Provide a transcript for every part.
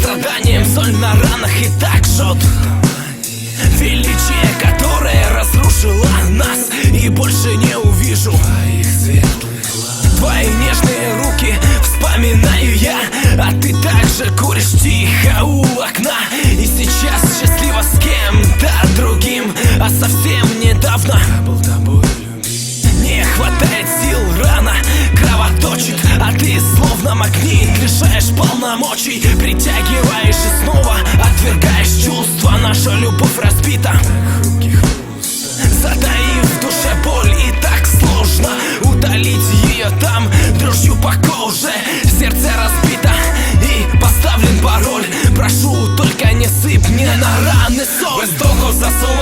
страданиям Соль на ранах и так жжет. Величие, которое разрушило нас И больше не увижу. Твоих светлых глаз Твои нежные руки вспоминаю я А ты также куришь тихо у окна полномочий Притягиваешь и снова отвергаешь чувства. Наша любовь разбита. Затаив в душе боль и так сложно Удалить ее там. Дрожью по коже Сердце разбито. И поставлен пароль. Прошу, только не сыпь мне на раны. Соль. Без засолоні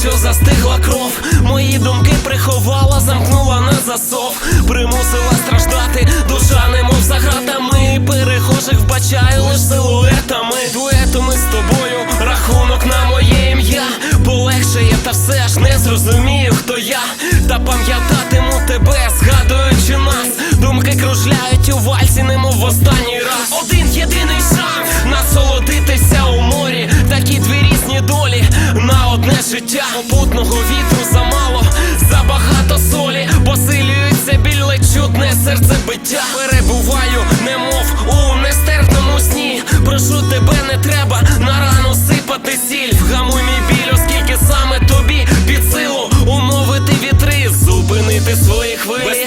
що застигла кров. Мої думки приховала, замкнула на засов. Примусила страждати, душа немов за гратами Перехожих вбачаю лиш силуетами. Дуетами з тобою, рахунок на моє ім'я. Полегшає, та все ж не зрозумію, хто я. Та пам'ятатиму тебе, згадуючи нас. Думки кружляють у вальсі, немов в останній раз. Один єдиний одне життя. Попутного вітру замало, забагато солі. Посилюється біль, ледь чутне серцебиття Перебуваю, немов у нестерпному сні. Прошу тебе, не треба на рану сипати сіль. Вгамуй мій біль, оскільки саме тобі під силу умовити вітри. Зупинити свої хвилі